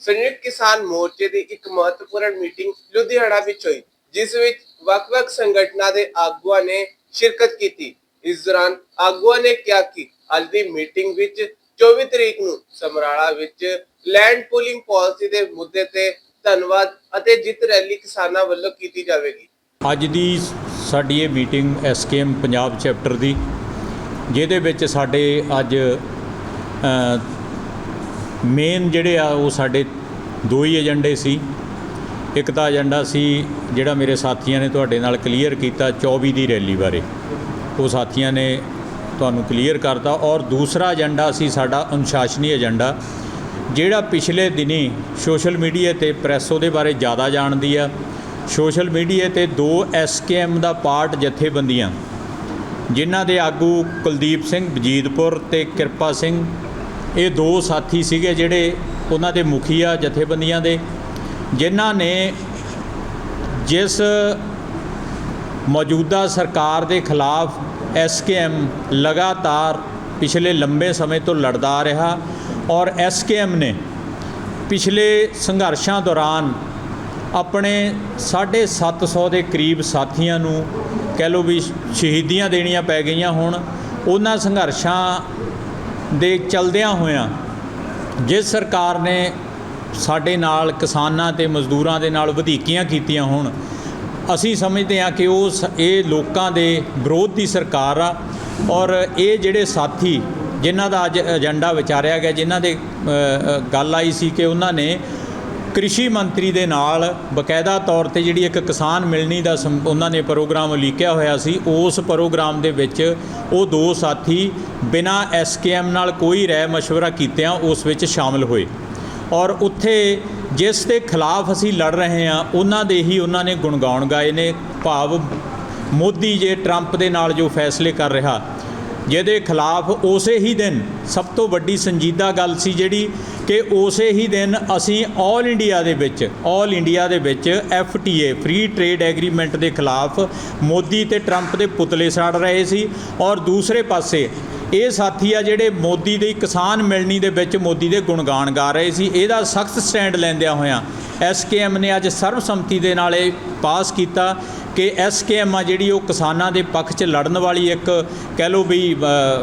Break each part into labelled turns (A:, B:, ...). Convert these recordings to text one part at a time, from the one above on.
A: ਸੰਯੁਕਤ ਕਿਸਾਨ ਮੋਰਚੇ ਦੀ ਇੱਕ ਮਹੱਤਵਪੂਰਨ ਮੀਟਿੰਗ ਲੁਧਿਆਣਾ ਵਿੱਚ ਹੋਈ, ਜਿਸ ਵਿੱਚ ਵੱਖ-ਵੱਖ ਸੰਗਠਨਾਂ ਦੇ ਆਗੂਆਂ ਨੇ ਸ਼ਿਰਕਤ ਕੀਤੀ। ਇਸ ਦੌਰਾਨ ਆਗੂਆਂ ਨੇ ਕਿਹਾ ਕਿ ਅੱਜ ਦੀ ਮੀਟਿੰਗ ਵਿੱਚ 24 ਤਰੀਕ ਨੂੰ ਸਮਰਾਲਾ ਵਿੱਚ ਲੈਂਡ ਪੂਲਿੰਗ ਪਾਲਿਸੀ ਦੇ ਮੁੱਦੇ ਤੇ ਧੰਨਵਾਦ ਅਤੇ ਜਿੱਤ ਰੈਲੀ ਕਿਸਾਨਾਂ ਵੱਲੋਂ ਕੀਤੀ ਜਾਵੇਗੀ।
B: ਅੱਜ ਦੀ ਸਾਡੀ ਇਹ ਮੀਟਿੰਗ ਐਸਕੇਐਮ ਪੰਜਾਬ ਚੈਪਟਰ ਦੀ, ਜਿਹਦੇ ਵਿੱਚ ਸਾਡੇ ਅੱਜ ਮੇਨ ਜਿਹੜੇ ਆ ਉਹ ਸਾਡੇ ਦੋ ਹੀ ਏਜੰਡੇ ਸੀ। ਇੱਕ ਤਾਂ ਏਜੰਡਾ ਸੀ ਜਿਹੜਾ ਮੇਰੇ ਸਾਥੀਆਂ ਨੇ ਤੁਹਾਡੇ ਨਾਲ ਕਲੀਅਰ ਕੀਤਾ 24 ਦੀ ਰੈਲੀ ਬਾਰੇ। ਉਹ ਸਾਥੀਆਂ ਨੇ ਤੁਹਾਨੂੰ ਕਲੀਅਰ ਕਰਤਾ ਔਰ ਦੂਸਰਾ ਏਜੰਡਾ ਸੀ ਸਾਡਾ ਅਨੁਸ਼ਾਸਨੀ ਏਜੰਡਾ ਜਿਹੜਾ ਪਿਛਲੇ ਦਿਨੀ ਸੋਸ਼ਲ ਮੀਡੀਆ ਤੇ ਪ੍ਰੈਸ ਉਹਦੇ ਬਾਰੇ ਜ਼ਿਆਦਾ ਜਾਣਦੀ ਆ। ਸੋਸ਼ਲ ਮੀਡੀਆ ਤੇ ਦੋ ਐਸਕੇਐਮ ਦਾ ਪਾਰਟ ਜਥੇਬੰਦੀਆਂ, ਜਿਨ੍ਹਾਂ ਦੇ ਆਗੂ ਕੁਲਦੀਪ ਸਿੰਘ ਵਜੀਦਪੁਰ ਤੇ ਕਿਰਪਾ ਸਿੰਘ ਇਹ ਦੋ ਸਾਥੀ ਸੀਗੇ ਜਿਹੜੇ ਉਹਨਾਂ ਦੇ ਮੁਖੀਆ ਜਥੇਬੰਦੀਆਂ ਦੇ, ਜਿਨ੍ਹਾਂ ਨੇ ਜਿਸ ਮੌਜੂਦਾ ਸਰਕਾਰ ਦੇ ਖਿਲਾਫ ਐਸਕੇਐਮ ਲਗਾਤਾਰ ਪਿਛਲੇ ਲੰਬੇ ਸਮੇਂ ਤੋਂ ਲੜਦਾ ਰਿਹਾ ਔਰ ਐਸਕੇਐਮ ਨੇ ਪਿਛਲੇ ਸੰਘਰਸ਼ਾਂ ਦੌਰਾਨ ਆਪਣੇ 750 ਦੇ ਕਰੀਬ ਸਾਥੀਆਂ ਨੂੰ ਕਹਿ ਲਓ ਵੀ ਸ਼ਹੀਦੀਆਂ ਦੇਣੀਆਂ ਪੈ ਗਈਆਂ ਹੁਣ, ਉਹਨਾਂ ਸੰਘਰਸ਼ਾਂ ਦੇ ਚਲਦਿਆਂ ਹੋਇਆਂ ਜਿਸ ਸਰਕਾਰ ਨੇ ਸਾਡੇ ਨਾਲ ਕਿਸਾਨਾਂ ਤੇ ਮਜ਼ਦੂਰਾਂ ਦੇ ਨਾਲ ਵਧੀਕੀਆਂ ਕੀਤੀਆਂ ਹੋਣ, ਅਸੀਂ ਸਮਝਦੇ ਹਾਂ ਕਿ ਉਹ ਸ- ਇਹ ਲੋਕਾਂ ਦੇ ਵਿਰੋਧ ਦੀ ਸਰਕਾਰ ਆ ਔਰ ਇਹ ਜਿਹੜੇ ਸਾਥੀ ਜਿਨ੍ਹਾਂ ਦਾ ਅੱਜ ਏਜੰਡਾ ਵਿਚਾਰਿਆ ਗਿਆ, ਜਿਨ੍ਹਾਂ ਦੇ ਗੱਲ ਆਈ ਸੀ ਕਿ ਉਹਨਾਂ ਨੇ ਕ੍ਰਿਸ਼ੀ ਮੰਤਰੀ ਦੇ ਨਾਲ ਬਕਾਇਦਾ ਤੌਰ ਤੇ ਜਿਹੜੀ ਇੱਕ ਕਿਸਾਨ ਮਿਲਣੀ ਦਾ ਸਮ- ਉਹਨਾਂ ਨੇ ਪ੍ਰੋਗਰਾਮ ਉਲੀਕਿਆ ਹੋਇਆ ਸੀ, ਉਸ ਪ੍ਰੋਗਰਾਮ ਦੇ ਵਿੱਚ ਉਹ ਦੋ ਸਾਥੀ ਬਿਨਾਂ ਐਸਕੇਐਮ ਨਾਲ ਕੋਈ ਰਾਏ ਮਸ਼ਵਰਾ ਕੀਤਿਆਂ ਉਸ ਵਿੱਚ ਸ਼ਾਮਲ ਹੋਏ। ਔਰ ਉੱਥੇ ਜਿਸ ਦੇ ਖਿਲਾਫ ਅਸੀਂ ਲੜ ਰਹੇ ਹਾਂ, ਉਹਨਾਂ ਦੇ ਹੀ ਉਹਨਾਂ ਨੇ ਗੁਣਗਾਉਣ ਗਾਏ ਨੇ। ਭਾਵ ਮੋਦੀ ਜੇ ਟਰੰਪ ਦੇ ਨਾਲ ਜੋ ਫੈਸਲੇ ਕਰ ਰਿਹਾ ਜਿਹਦੇ ਖਿਲਾਫ ਉਸੇ ਹੀ ਦਿਨ ਸਭ ਤੋਂ ਵੱਡੀ ਸੰਜੀਦਾ ਗੱਲ ਸੀ ਜਿਹੜੀ ਕਿ ਉਸੇ ਹੀ ਦਿਨ ਅਸੀਂ 올 ਇੰਡੀਆ ਦੇ ਵਿੱਚ 올 ਇੰਡੀਆ ਦੇ ਵਿੱਚ ਐਫਟੀਏ ਫ੍ਰੀ ਟ੍ਰੇਡ ਐਗਰੀਮੈਂਟ ਦੇ ਖਿਲਾਫ ਮੋਦੀ ਤੇ ਟਰੰਪ ਦੇ ਪੁਤਲੇ ਸਾੜ ਰਹੇ ਸੀ ਔਰ ਦੂਸਰੇ ਪਾਸੇ ਇਹ ਸਾਥੀ ਆ ਜਿਹੜੇ ਮੋਦੀ ਦੀ ਕਿਸਾਨ ਮਿਲਣੀ ਦੇ ਵਿੱਚ ਮੋਦੀ ਦੇ ਗੁਣਗਾਨ ਗਾ ਰਹੇ ਸੀ, ਇਹਦਾ ਸਖਤ ਸਟੈਂਡ ਲੈਂਦਿਆਂ ਹੋਇਆਂ ਐਸਕੇਐਮ ਨੇ ਅੱਜ ਸਰਬਸੰਮਤੀ ਦੇ ਨਾਲ ਇਹ ਪਾਸ ਕੀਤਾ। ਕਿ ਐਸਕੇਐਮ ਆ ਜਿਹੜੀ ਉਹ ਕਿਸਾਨਾਂ ਦੇ ਪੱਖ 'ਚ ਲੜਨ ਵਾਲੀ ਇੱਕ ਕਹਿ ਲਓ ਵੀ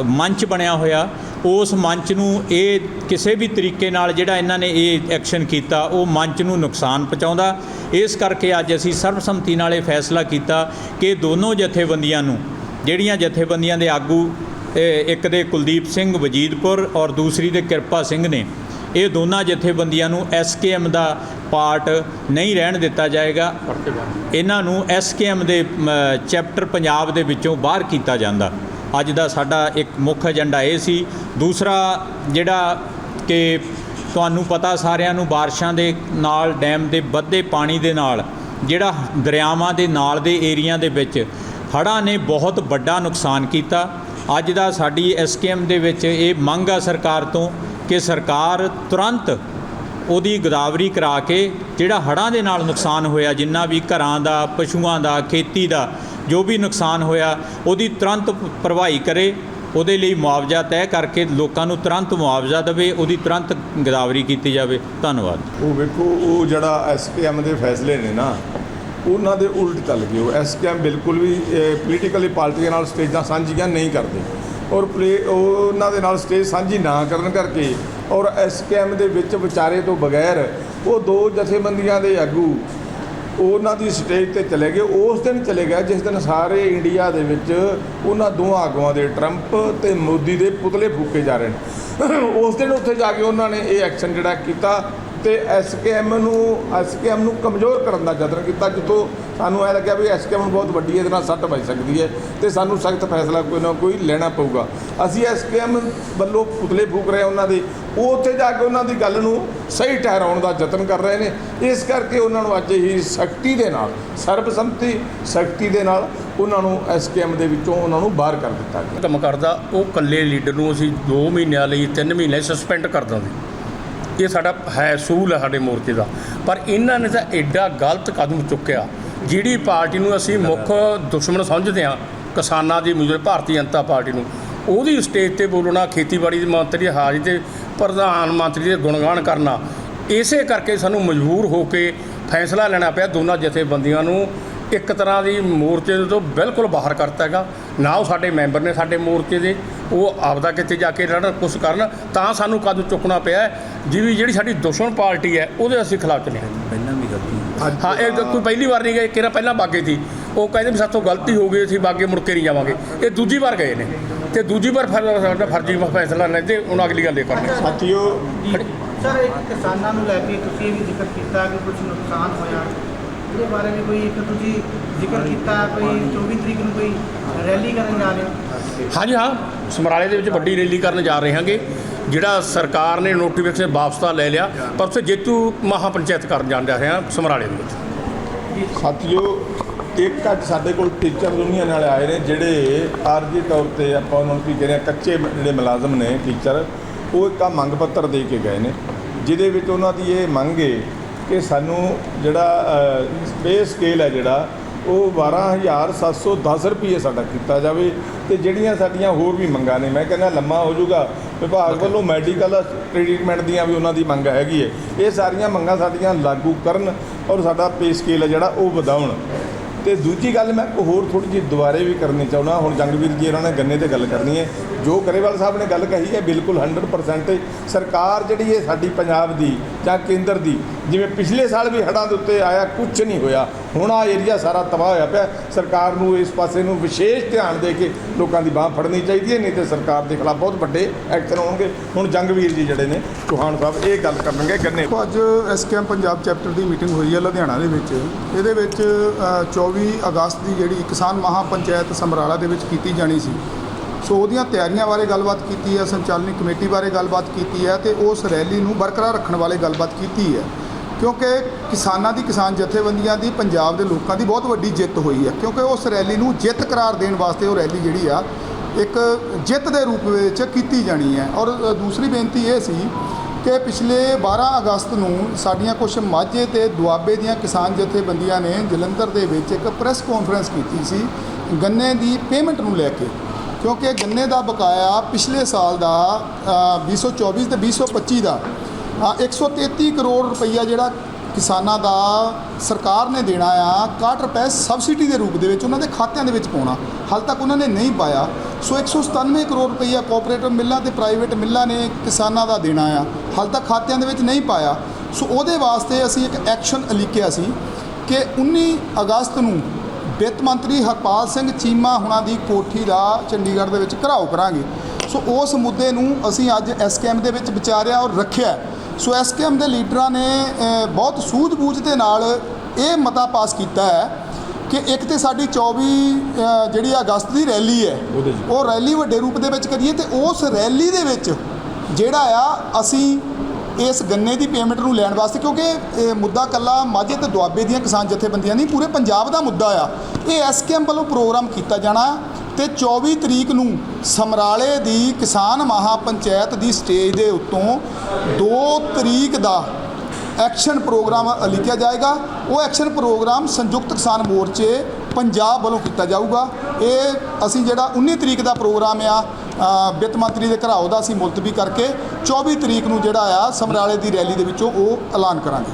B: ਮੰਚ ਬਣਿਆ ਹੋਇਆ। ਉਸ ਮੰਚ ਨੂੰ ਇਹ ਕਿਸੇ ਵੀ ਤਰੀਕੇ ਨਾਲ ਜਿਹੜਾ ਇਹਨਾਂ ਨੇ ਇਹ ਐਕਸ਼ਨ ਕੀਤਾ, ਉਹ ਮੰਚ ਨੂੰ ਨੁਕਸਾਨ ਪਹੁੰਚਾਉਂਦਾ। ਇਸ ਕਰਕੇ ਅੱਜ ਅਸੀਂ ਸਰਬਸੰਮਤੀ ਨਾਲ ਇਹ ਫੈਸਲਾ ਕੀਤਾ ਕਿ ਦੋਨੋਂ ਜਥੇਬੰਦੀਆਂ ਨੂੰ, ਜਿਹੜੀਆਂ ਜਥੇਬੰਦੀਆਂ ਦੇ ਆਗੂ ਇੱਕ ਦੇ ਕੁਲਦੀਪ ਸਿੰਘ ਵਜੀਦਪੁਰ ਔਰ ਦੂਸਰੀ ਦੇ ਕਿਰਪਾ ਸਿੰਘ ਨੇ ਇਹ ਦੋਨਾਂ ਜਥੇਬੰਦੀਆਂ ਨੂੰ ਐਸਕੇਐਮ ਦਾ ਪਾਰਟ ਨਹੀਂ ਰਹਿਣ ਦਿੱਤਾ ਜਾਏਗਾ। ਇਹਨਾਂ ਨੂੰ ਐਸਕੇਐਮ ਦੇ ਚੈਪਟਰ ਪੰਜਾਬ ਦੇ ਵਿੱਚੋਂ ਬਾਹਰ ਕੀਤਾ ਜਾਂਦਾ। ਅੱਜ ਦਾ ਸਾਡਾ ਇੱਕ ਮੁੱਖ ਏਜੰਡਾ ਇਹ ਸੀ। ਦੂਸਰਾ ਜਿਹੜਾ ਕਿ ਤੁਹਾਨੂੰ ਪਤਾ ਸਾਰਿਆਂ ਨੂੰ ਬਾਰਿਸ਼ਾਂ ਦੇ ਨਾਲ, ਡੈਮ ਦੇ ਵੱਧੇ ਪਾਣੀ ਦੇ ਨਾਲ, ਜਿਹੜਾ ਦਰਿਆਵਾਂ ਦੇ ਨਾਲ ਦੇ ਏਰੀਆ ਦੇ ਵਿੱਚ ਹੜ੍ਹਾਂ ਨੇ ਬਹੁਤ ਵੱਡਾ ਨੁਕਸਾਨ ਕੀਤਾ। ਅੱਜ ਦਾ ਸਾਡੀ ਐਸਕੇਐਮ ਦੇ ਵਿੱਚ ਇਹ ਮੰਗ ਆ ਸਰਕਾਰ ਤੋਂ ਕਿ ਸਰਕਾਰ ਤੁਰੰਤ ਉਹਦੀ ਗਦਾਵਰੀ ਕਰਾ ਕੇ ਜਿਹੜਾ ਹੜ੍ਹਾਂ ਦੇ ਨਾਲ ਨੁਕਸਾਨ ਹੋਇਆ, ਜਿੰਨਾ ਵੀ ਘਰਾਂ ਦਾ, ਪਸ਼ੂਆਂ ਦਾ, ਖੇਤੀ ਦਾ ਜੋ ਵੀ ਨੁਕਸਾਨ ਹੋਇਆ, ਉਹਦੀ ਤੁਰੰਤ ਭਰਵਾਈ ਕਰੇ, ਉਹਦੇ ਲਈ ਮੁਆਵਜ਼ਾ ਤੈਅ ਕਰਕੇ ਲੋਕਾਂ ਨੂੰ ਤੁਰੰਤ ਮੁਆਵਜ਼ਾ ਦੇਵੇ, ਉਹਦੀ ਤੁਰੰਤ ਗਦਾਵਰੀ ਕੀਤੀ ਜਾਵੇ। ਧੰਨਵਾਦ।
C: ਉਹ ਵੇਖੋ, ਉਹ ਜਿਹੜਾ ਐਸਕੇਐਮ ਦੇ ਫੈਸਲੇ ਨੇ ਨਾ, ਉਹਨਾਂ ਦੇ ਉਲਟ ਚੱਲ ਗਏ ਉਹ। ਐਸਕੇਐਮ ਬਿਲਕੁਲ ਵੀ ਪੋਲੀਟੀਕਲੀ ਪਾਰਟੀਆਂ ਨਾਲ ਸਟੇਜਾਂ ਸਾਂਝੀਆਂ ਨਹੀਂ ਕਰਦੇ। ਔਰ ਪਲੇ ਉਹ ਉਹਨਾਂ ਦੇ ਨਾਲ ਸਟੇਜ ਸਾਂਝੀ ਨਾ ਕਰਨ ਕਰਕੇ ਔਰ ਐਸਕੇਐਮ ਦੇ ਵਿੱਚ ਵਿਚਾਰੇ ਤੋਂ ਬਗੈਰ ਉਹ ਦੋ ਜਥੇਬੰਦੀਆਂ ਦੇ ਆਗੂ ਉਹਨਾਂ ਦੀ ਸਟੇਜ ਤੇ ਚਲੇ ਗਏ। ਉਸ ਦਿਨ ਚਲੇ ਗਏ ਜਿਸ ਦਿਨ ਸਾਰੇ ਇੰਡੀਆ ਦੇ ਵਿੱਚ ਉਹਨਾਂ ਦੋਹਾਂ ਆਗੂਆਂ ਦੇ, ਟਰੰਪ ਤੇ ਮੋਦੀ ਦੇ ਪੁਤਲੇ ਫੂਕੇ ਜਾ ਰਹੇ ਨੇ। ਉਸ ਦਿਨ ਉੱਥੇ ਜਾ ਕੇ ਉਹਨਾਂ ਨੇ ਇਹ ਐਕਸ਼ਨ ਜਿਹੜਾ ਕੀਤਾ ਤੇ ਐਸਕੇਐਮ ਨੂੰ ਐਸਕੇਐਮ ਨੂੰ ਕਮਜ਼ੋਰ ਕਰਨ ਦਾ ਯਤਨ ਕੀਤਾ, ਜਿੱਥੋਂ ਸਾਨੂੰ ਇਹ ਲੱਗਿਆ ਵੀ ਐਸਕੇਐਮ ਬਹੁਤ ਵੱਡੀ ਇਹਦੇ ਨਾਲ ਸੱਟ ਵੱਜ ਸਕਦੀ ਹੈ ਤੇ ਸਾਨੂੰ ਸਖਤ ਫੈਸਲਾ ਕੋਈ ਨਾ ਕੋਈ ਲੈਣਾ ਪਊਗਾ। ਅਸੀਂ ਐਸਕੇਐਮ ਵੱਲੋਂ ਪੁਤਲੇ ਫੂਕ ਰਹੇ ਉਹਨਾਂ ਦੇ। ਉਹ ਉੱਥੇ ਜਾ ਕੇ ਉਹਨਾਂ ਦੀ ਗੱਲ ਨੂੰ ਸਹੀ ਠਹਿਰਾਉਣ ਦਾ ਯਤਨ ਕਰ ਰਹੇ ਨੇ। ਇਸ ਕਰਕੇ ਉਹਨਾਂ ਨੂੰ ਅੱਜ ਹੀ ਸਖਤੀ ਦੇ ਨਾਲ, ਸਰਬਸੰਮਤੀ ਸਖਤੀ ਦੇ ਨਾਲ ਉਹਨਾਂ ਨੂੰ ਐਸਕੇਐਮ ਦੇ ਵਿੱਚੋਂ ਉਹਨਾਂ ਨੂੰ ਬਾਹਰ ਕਰ ਦਿੱਤਾ ਗਿਆ।
D: ਕੰਮ ਕਰਦਾ ਉਹ ਇਕੱਲੇ ਲੀਡਰ ਨੂੰ ਅਸੀਂ 2 ਮਹੀਨਿਆਂ ਲਈ 3 ਮਹੀਨੇ ਸਸਪੈਂਡ ਕਰ ਦਿੰਦੇ। ਇਹ ਸਾਡਾ ਹੈ, ਸੂਲ ਹੈ ਸਾਡੇ ਮੋਰਚੇ ਦਾ। ਪਰ ਇਹਨਾਂ ਨੇ ਤਾਂ ਐਡਾ ਗਲਤ ਕਦਮ ਚੁੱਕਿਆ। ਜਿਹੜੀ ਪਾਰਟੀ ਨੂੰ ਅਸੀਂ ਮੁੱਖ ਦੁਸ਼ਮਣ ਸਮਝਦੇ ਹਾਂ, ਕਿਸਾਨਾਂ ਦੀ, ਮਜ਼ਦੂਰ ਭਾਰਤੀ ਜਨਤਾ ਪਾਰਟੀ ਨੂੰ, ਉਹਦੀ ਸਟੇਜ ਤੇ ਬੋਲਣਾ, ਖੇਤੀਬਾੜੀ ਦੇ ਮੰਤਰੀ ਹਾਜ਼ਰੀ ਤੇ ਪ੍ਰਧਾਨ ਮੰਤਰੀ ਦੇ ਗੁਣਗਾਨ ਕਰਨਾ, ਇਸੇ ਕਰਕੇ ਸਾਨੂੰ ਮਜਬੂਰ ਹੋ ਕੇ ਫੈਸਲਾ ਲੈਣਾ ਪਿਆ ਦੋਨਾਂ ਜਥੇਬੰਦੀਆਂ ਨੂੰ। ਇੱਕ ਤਰ੍ਹਾਂ ਦੀ ਮੋਰਚੇ ਤੋਂ ਬਿਲਕੁਲ ਬਾਹਰ ਕਰਤਾ ਹੈਗਾ। ਨਾ ਉਹ ਸਾਡੇ ਮੈਂਬਰ ਨੇ ਸਾਡੇ ਮੋਰਚੇ ਦੇ, ਉਹ ਆਪਦਾ ਕਿਤੇ ਜਾ ਕੇ ਲੜਨ ਕੁਛ ਕਰਨ, ਤਾਂ ਸਾਨੂੰ ਕਦਮ ਚੁੱਕਣਾ ਪਿਆ ਜਿਵੇਂ ਜਿਹੜੀ ਸਾਡੀ ਦੁਸ਼ਮਣ ਪਾਰਟੀ ਹੈ ਉਹਦੇ ਅਸੀਂ ਖਿਲਾਫ ਚਲੇ ਹਾਂ। ਹਾਂ ਇਹ ਕੋਈ ਪਹਿਲੀ ਵਾਰ ਨਹੀਂ ਗਏ ਕਿਹੜਾ ਪਹਿਲਾਂ ਬਾਗੇ ਸੀ। ਉਹ ਕਹਿੰਦੇ ਵੀ ਸਾਥੋਂ ਗਲਤੀ ਹੋ ਗਈ ਅਸੀਂ ਬਾਗੇ ਮੁੜ ਕੇ ਨਹੀਂ ਜਾਵਾਂਗੇ। ਇਹ ਦੂਜੀ ਵਾਰ ਗਏ ਨੇ। ਤੇ ਦੂਜੀ ਵਾਰ ਫਿਰ ਸਾਡਾ ਫਰਜ਼ੀ ਫੈਸਲਾ ਲੈਂਦੇ ਹੁਣ ਅਗਲੀ ਗੱਲ ਇਹ ਕਰਨੀ।
C: ਸਾਥੀਓ
E: ਸਰ ਇੱਕ ਕਿਸਾਨਾਂ ਨੂੰ ਲੈ ਕੇ ਤੁਸੀਂ ਇਹ ਵੀ ਜ਼ਿਕਰ ਕੀਤਾ ਕਿ ਕੁਝ ਨੁਕਸਾਨ ਹੋਇਆ। ਇਹਦੇ ਬਾਰੇ ਵੀ ਕੋਈ ਇੱਕ ਤੁਸੀਂ ਜ਼ਿਕਰ ਕੀਤਾ ਕੋਈ 24 ਤਰੀਕ ਨੂੰ ਕੋਈ ਰੈਲੀ ਕਰਨ ਜਾ ਰਹੇ ਹੋ?
D: ਹਾਂਜੀ ਹਾਂ ਸਮਰਾਲੇ ਦੇ ਵਿੱਚ ਵੱਡੀ ਰੈਲੀ ਕਰਨ ਜਾ ਰਹੇ ਹਾਂਗੇ ਜਿਹੜਾ ਸਰਕਾਰ ਨੇ ਨੋਟੀਫਿਕੇਸ਼ਨ ਵਾਪਸ ਤਾਂ ਲੈ ਲਿਆ ਪਰ ਉੱਥੇ ਜੇਤੂ ਮਹਾ ਪੰਚਾਇਤ ਕਰਨ ਜਾਣ ਜਾ ਰਹੇ ਹਾਂ ਸਮਰਾਲੇ ਦੇ ਵਿੱਚ।
C: ਸਾਥੀਓ ਇੱਕ ਅੱਜ ਸਾਡੇ ਕੋਲ ਟੀਚਰ ਯੂਨੀਅਨ ਵਾਲੇ ਆਏ ਨੇ ਜਿਹੜੇ ਆਰਜੀ ਤੌਰ ਤੇ ਆਪਾਂ ਉਹਨਾਂ ਨੂੰ ਕੀ ਕਹਿੰਦੇ ਕੱਚੇ ਜਿਹੜੇ ਮੁਲਾਜ਼ਮ ਨੇ ਟੀਚਰ ਉਹ ਇੱਕ ਆ ਮੰਗ ਪੱਤਰ ਦੇ ਕੇ ਗਏ ਨੇ ਜਿਹਦੇ ਵਿੱਚ ਉਹਨਾਂ ਦੀ ਇਹ ਮੰਗ ਹੈ ਕਿ ਸਾਨੂੰ ਜਿਹੜਾ ਪੇ ਸਕੇਲ ਹੈ ਜਿਹੜਾ ਉਹ 12710 ਰੁਪਏ ਸਾਡਾ ਕੀਤਾ ਜਾਵੇ ਤੇ ਜਿਹੜੀਆਂ ਸਾਡੀਆਂ ਹੋਰ ਵੀ ਮੰਗਾਂ ਨੇ ਮੈਂ ਕਹਿੰਦਾ ਲੰਮਾ ਹੋ ਜਾਊਗਾ। ਵਿਭਾਗ ਵੱਲੋਂ ਮੈਡੀਕਲ ਟ੍ਰੀਟਮੈਂਟ ਦੀਆਂ ਵੀ ਉਹਨਾਂ ਦੀ ਮੰਗ ਹੈਗੀ ਹੈ। ਇਹ ਸਾਰੀਆਂ ਮੰਗਾਂ ਸਾਡੀਆਂ ਲਾਗੂ ਕਰਨ ਔਰ ਸਾਡਾ ਪੇ ਸਕੇਲ ਹੈ ਜਿਹੜਾ ਉਹ ਵਧਾਉਣ। ਤੇ ਦੂਜੀ ਗੱਲ ਮੈਂ ਹੋਰ ਥੋੜੀ ਜਿਹੀ ਦੁਬਾਰੇ ਵੀ ਕਰਨੀ ਚਾਹੁੰਦਾ। ਹੁਣ ਜੰਗਵੀਰ ਜੀ ਇਹਨਾਂ ਨੇ ਗੰਨੇ ਤੇ ਗੱਲ ਕਰਨੀ ਹੈ। ਜੋ ਗਰੇਵਾਲ ਸਾਹਿਬ ਨੇ ਗੱਲ ਕਹੀ ਹੈ ਬਿਲਕੁਲ 100% ਸਰਕਾਰ ਜਿਹੜੀ ਹੈ ਸਾਡੀ ਪੰਜਾਬ ਦੀ ਜਾਂ ਕੇਂਦਰ ਦੀ। ਜਿਵੇਂ ਪਿਛਲੇ ਸਾਲ ਵੀ ਹੜ੍ਹਾਂ ਦੇ ਉੱਤੇ ਆਇਆ ਕੁਝ ਨਹੀਂ ਹੋਇਆ। ਹੁਣ ਆ ਏਰੀਆ ਸਾਰਾ ਤਬਾਹ ਹੋਇਆ ਪਿਆ। ਸਰਕਾਰ ਨੂੰ ਇਸ ਪਾਸੇ ਨੂੰ ਵਿਸ਼ੇਸ਼ ਧਿਆਨ ਦੇ ਕੇ ਲੋਕਾਂ ਦੀ ਬਾਹ ਫੜਨੀ ਚਾਹੀਦੀ ਹੈ ਨਹੀਂ ਤੇ ਸਰਕਾਰ ਦੇ ਖਿਲਾਫ ਬਹੁਤ ਵੱਡੇ ਐਕਸ਼ਨ ਹੋਣਗੇ। ਹੁਣ ਜੰਗਵੀਰ ਜੀ ਜਿਹੜੇ ਨੇ ਚੌਹਾਨ ਸਾਹਿਬ ਇਹ ਗੱਲ ਕਰਨਗੇ। ਗੰਨੇ
F: ਦੇਖੋ ਅੱਜ ਐਸਕੇਐਮ ਪੰਜਾਬ ਚੈਪਟਰ ਦੀ ਮੀਟਿੰਗ ਹੋਈ ਹੈ ਲੁਧਿਆਣਾ ਦੇ ਵਿੱਚ। ਇਹਦੇ ਵਿੱਚ ਅ, 24 ਅਗਸਤ ਦੀ ਜਿਹੜੀ ਕਿਸਾਨ ਮਹਾ ਪੰਚਾਇਤ ਸਮਰਾਲਾ ਦੇ ਵਿੱਚ ਕੀਤੀ ਜਾਣੀ ਸੀ। ਸੋ ਉਹਦੀਆਂ ਤਿਆਰੀਆਂ ਬਾਰੇ ਗੱਲਬਾਤ ਕੀਤੀ ਹੈ, ਸੰਚਾਲਨੀ ਕਮੇਟੀ ਬਾਰੇ ਗੱਲਬਾਤ ਕੀਤੀ ਹੈ ਤੇ ਉਸ ਰੈਲੀ ਨੂੰ ਬਰਕਰਾਰ ਰੱਖਣ ਵਾਲੇ ਗੱਲਬਾਤ ਕੀਤੀ ਹੈ। ਕਿਉਂਕਿ ਕਿਸਾਨਾਂ ਦੀ, ਕਿਸਾਨ ਜਥੇਬੰਦੀਆਂ ਦੀ, ਪੰਜਾਬ ਦੇ ਲੋਕਾਂ ਦੀ ਬਹੁਤ ਵੱਡੀ ਜਿੱਤ ਹੋਈ ਹੈ। ਕਿਉਂਕਿ ਉਸ ਰੈਲੀ ਨੂੰ ਜਿੱਤ ਕਰਾਰ ਦੇਣ ਵਾਸਤੇ ਉਹ ਰੈਲੀ ਜਿਹੜੀ ਆ, ਇੱਕ ਜਿੱਤ ਦੇ ਰੂਪ ਵਿੱਚ ਕੀਤੀ ਜਾਣੀ ਹੈ। ਔਰ ਦੂਸਰੀ ਬੇਨਤੀ ਇਹ ਸੀ ਕਿ ਪਿਛਲੇ 12 ਅਗਸਤ ਨੂੰ ਸਾਡੀਆਂ ਕੁਝ ਮਾਝੇ ਤੇ ਦੁਆਬੇ ਦੀਆਂ ਕਿਸਾਨ ਜਥੇਬੰਦੀਆਂ ਨੇ ਜਲੰਧਰ ਦੇ ਵਿੱਚ ਇੱਕ ਪ੍ਰੈਸ ਕਾਨਫਰੰਸ ਕੀਤੀ ਸੀ, ਗੰਨੇ ਦੀ ਪੇਮੈਂਟ ਨੂੰ ਲੈ ਕੇ। ਕਿਉਂਕਿ ਗੰਨੇ ਦਾ ਬਕਾਇਆ ਪਿਛਲੇ ਸਾਲ ਦਾ ਅ, 2024 ਤੇ 2025 ਦਾ। ਅ, 133 ਕਰੋੜ ਰੁਪਈਆ ਜਿਹੜਾ ਕਿਸਾਨਾਂ ਦਾ ਸਰਕਾਰ ਨੇ ਦੇਣਾ ਆ 61 ਰੁਪਏ ਸਬਸਿਡੀ ਦੇ ਰੂਪ ਦੇ ਵਿੱਚ ਉਹਨਾਂ ਦੇ ਖਾਤਿਆਂ ਦੇ ਵਿੱਚ ਪਾਉਣਾ। ਹਾਲ ਤੱਕ ਉਹਨਾਂ ਨੇ ਨਹੀਂ ਪਾਇਆ। ਸੋ 197 ਕਰੋੜ ਰੁਪਈਆ ਕੋਆਪਰੇਟਿਵ ਮਿੱਲਾਂ ਤੇ ਪ੍ਰਾਈਵੇਟ ਮਿੱਲਾਂ ਨੇ ਕਿਸਾਨਾਂ ਦਾ ਦੇਣਾ ਆ। ਹਾਲ ਤੱਕ ਖਾਤਿਆਂ ਦੇ ਵਿੱਚ ਨਹੀਂ ਪਾਇਆ। ਸੋ ਉਹਦੇ ਵਾਸਤੇ ਅਸੀਂ ਇੱਕ ਐਕਸ਼ਨ ਅਲੀਕਿਆ ਸੀ ਕਿ 19 ਅਗਸਤ ਨੂੰ ਵਿੱਤ ਮੰਤਰੀ ਹਰਪਾਲ ਸਿੰਘ ਚੀਮਾ ਹੁਣਾਂ ਦੀ ਕੋਠੀ ਦਾ ਚੰਡੀਗੜ੍ਹ ਦੇ ਵਿੱਚ ਘਰਾਓ ਕਰਾਂਗੇ ਸੋ ਉਸ ਮੁੱਦੇ ਨੂੰ ਅਸੀਂ ਅੱਜ ਐਸਕੇਐਮ ਦੇ ਵਿੱਚ ਵਿਚਾਰਿਆ ਔਰ ਰੱਖਿਆ ਸੋ ਐਸਕੇਐਮ ਦੇ ਲੀਡਰਾਂ ਨੇ ਬਹੁਤ ਸੂਝ-ਬੂਝ ਦੇ ਨਾਲ ਇਹ ਮਤਾ ਪਾਸ ਕੀਤਾ ਹੈ ਕਿ ਇੱਕ ਤੇ ਸਾਡੀ 24 ਅ, ਜਿਹੜੀ ਅਗਸਤ ਦੀ ਰੈਲੀ ਹੈ। ਉਹ ਰੈਲੀ ਵੱਡੇ ਰੂਪ ਦੇ ਵਿੱਚ ਕਰੀਏ ਤੇ ਉਸ ਰੈਲੀ ਦੇ ਵਿੱਚ ਜਿਹੜਾ ਆ ਅਸੀਂ ਇਸ ਗੰਨੇ ਦੀ ਪੇਮੈਂਟ ਨੂੰ ਲੈਣ ਵਾਸਤੇ ਕਿਉਂਕਿ ਇਹ ਮੁੱਦਾ ਕੱਲਾ ਮਾਝੇ ਤੇ ਦੁਆਬੇ ਦੀਆਂ ਕਿਸਾਨ ਜਥੇਬੰਦੀਆਂ ਨਹੀਂ, ਪੂਰੇ ਪੰਜਾਬ ਦਾ ਮੁੱਦਾ ਆ। ਇਹ ਐਸਕੇਐਮ ਵੱਲੋਂ ਪ੍ਰੋਗਰਾਮ ਕੀਤਾ ਜਾਣਾ ਤੇ 24 ਤਰੀਕ ਨੂੰ ਸਮਰਾਲੇ ਦੀ ਕਿਸਾਨ ਮਹਾ ਪੰਚਾਇਤ ਦੀ ਸਟੇਜ ਦੇ ਉੱਤੋਂ 2 ਤਰੀਕ ਦਾ ਐਕਸ਼ਨ ਪ੍ਰੋਗਰਾਮ ਲਿਖਿਆ ਜਾਏਗਾ। ਉਹ ਐਕਸ਼ਨ ਪ੍ਰੋਗਰਾਮ ਸੰਯੁਕਤ ਕਿਸਾਨ ਮੋਰਚੇ ਪੰਜਾਬ ਵੱਲੋਂ ਕੀਤਾ ਜਾਊਗਾ। ਇਹ ਅਸੀਂ ਜਿਹੜਾ 19 ਤਰੀਕ ਦਾ ਪ੍ਰੋਗਰਾਮ ਆ ਵਿੱਤ ਮੰਤਰੀ ਦੇ ਘਰਾਓ ਦਾ ਅਸੀਂ ਮੁਲਤਵੀ ਕਰਕੇ 24 ਤਰੀਕ ਨੂੰ ਜਿਹੜਾ ਆ ਸਮਰਾਲੇ ਦੀ ਰੈਲੀ ਦੇ ਵਿੱਚੋਂ ਉਹ ਐਲਾਨ ਕਰਾਂਗੇ।